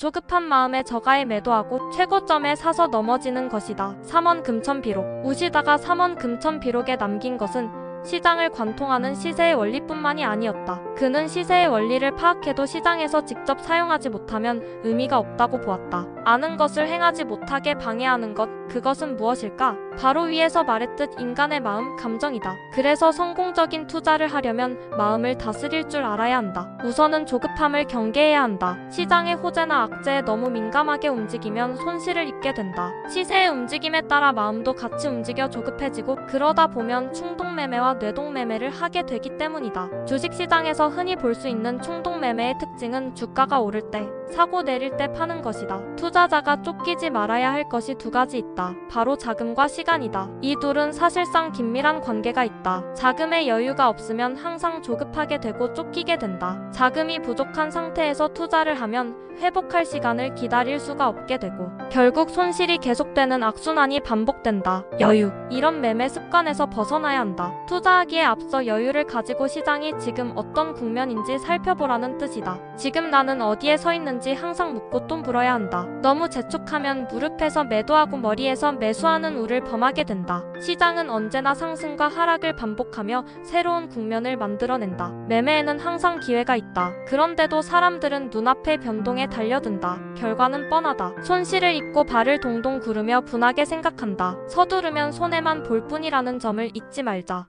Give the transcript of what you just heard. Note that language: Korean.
조급한 마음에 저가에 매도하고 최고점에 사서 넘어지는 것이다. 3원 금천 비록. 우시다가 3원 금천 비록에 남긴 것은 시장을 관통하는 시세의 원리뿐만이 아니었다. 그는 시세의 원리를 파악해도 시장에서 직접 사용하지 못하면 의미가 없다고 보았다. 아는 것을 행하지 못하게 방해하는 것, 그것은 무엇일까? 바로 위에서 말했듯 인간의 마음, 감정이다. 그래서 성공적인 투자를 하려면 마음을 다스릴 줄 알아야 한다. 우선은 조급함을 경계해야 한다. 시장의 호재나 악재에 너무 민감하게 움직이면 손실을 입게 된다. 시세의 움직임에 따라 마음도 같이 움직여 조급해지고 그러다 보면 충동매매와 뇌동매매를 하게 되기 때문이다. 주식시장에서 흔히 볼 수 있는 충동매매의 특징은 주가가 오를 때, 사고 내릴 때 파는 것이다. 투자자가 쫓기지 말아야 할 것이 두 가지 있다. 바로 자금과 시간이다. 이 둘은 사실상 긴밀한 관계가 있다. 자금의 여유가 없으면 항상 조급하게 되고 쫓기게 된다. 자금이 부족한 상태에서 투자를 하면 회복할 시간을 기다릴 수가 없게 되고 결국 손실이 계속되는 악순환이 반복된다. 여유. 이런 매매 습관에서 벗어나야 한다. 투자하기에 앞서 여유를 가지고 시장이 지금 어떤 국면인지 살펴보라는 뜻이다. 지금 나는 어디에 서 있는지 항상 묻고 또 물어야 한다. 너무 재촉하면 무릎에서 매도하고 머리에서 매수하는 우를 범하게 된다. 시장은 언제나 상승과 하락을 반복하며 새로운 국면을 만들어낸다. 매매에는 항상 기회가 있다. 그런데도 사람들은 눈앞의 변동에 달려든다. 결과는 뻔하다. 손실을 입고 발을 동동 구르며 분하게 생각한다. 서두르면 손해만 볼 뿐이라는 점을 잊지 말자.